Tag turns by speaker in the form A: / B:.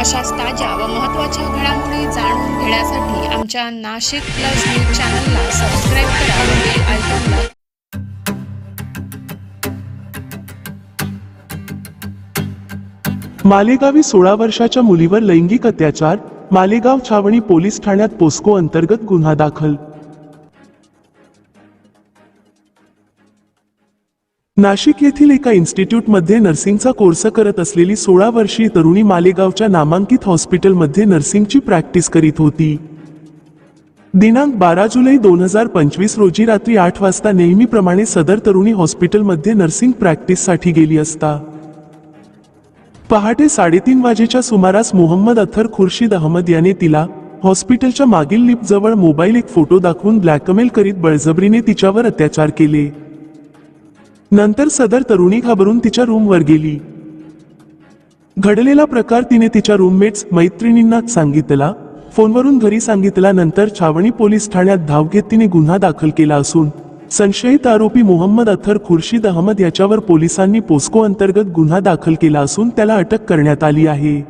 A: अशाच ताज्या व महत्त्वाच्या घडामोडी जाणून घेण्यासाठी आमच्या नाशिक प्लस न्यूज चॅनलला सबस्क्राईब करा बेल आयकॉनला
B: मालेगावी सोळा वर्षाच्या मुलीवर लैंगिक अत्याचार मालेगाव छावणी पोलीस ठाण्यात पोस्को अंतर्गत गुन्हा दाखल नाशिक येथील एका इन्स्टिट्यूटमध्ये नर्सिंगचा कोर्स करत असलेली सोळा वर्षीय तरुणी मालेगावच्या नामांकित हॉस्पिटलमध्ये नर्सिंगची प्रॅक्टिस करीत होती. दिनांक बारा जुलै दोन हजार पंचवीस रोजी रात्री आठ वाजता नेहमीप्रमाणे सदर तरुणी हॉस्पिटलमध्ये नर्सिंग प्रॅक्टिससाठी गेली असता. पहाटे साडेतीन वाजेच्या सुमारास मोहम्मद अथर खुर्शीद अहमद याने तिला हॉस्पिटलच्या मागील लिफ्टजवळ मोबाईल एक फोटो दाखवून ब्लॅकमेल करीत बळजबरीने तिच्यावर अत्याचार केले. नंतर सदर तरुणी घाबरून तिच्या रूमवर गेली. घडलेला प्रकार तिने तिच्या रूममेट्स मैत्रिणींना सांगितला. फोनवरून घरी सांगितल्यानंतर छावणी पोलीस ठाण्यात धाव घेत तिने गुन्हा दाखल केला असून संशयित आरोपी मोहम्मद अथर खुर्शीद अहमद याच्यावर पोलिसांनी पोस्को अंतर्गत गुन्हा दाखल केला असून त्याला अटक करण्यात आली आहे.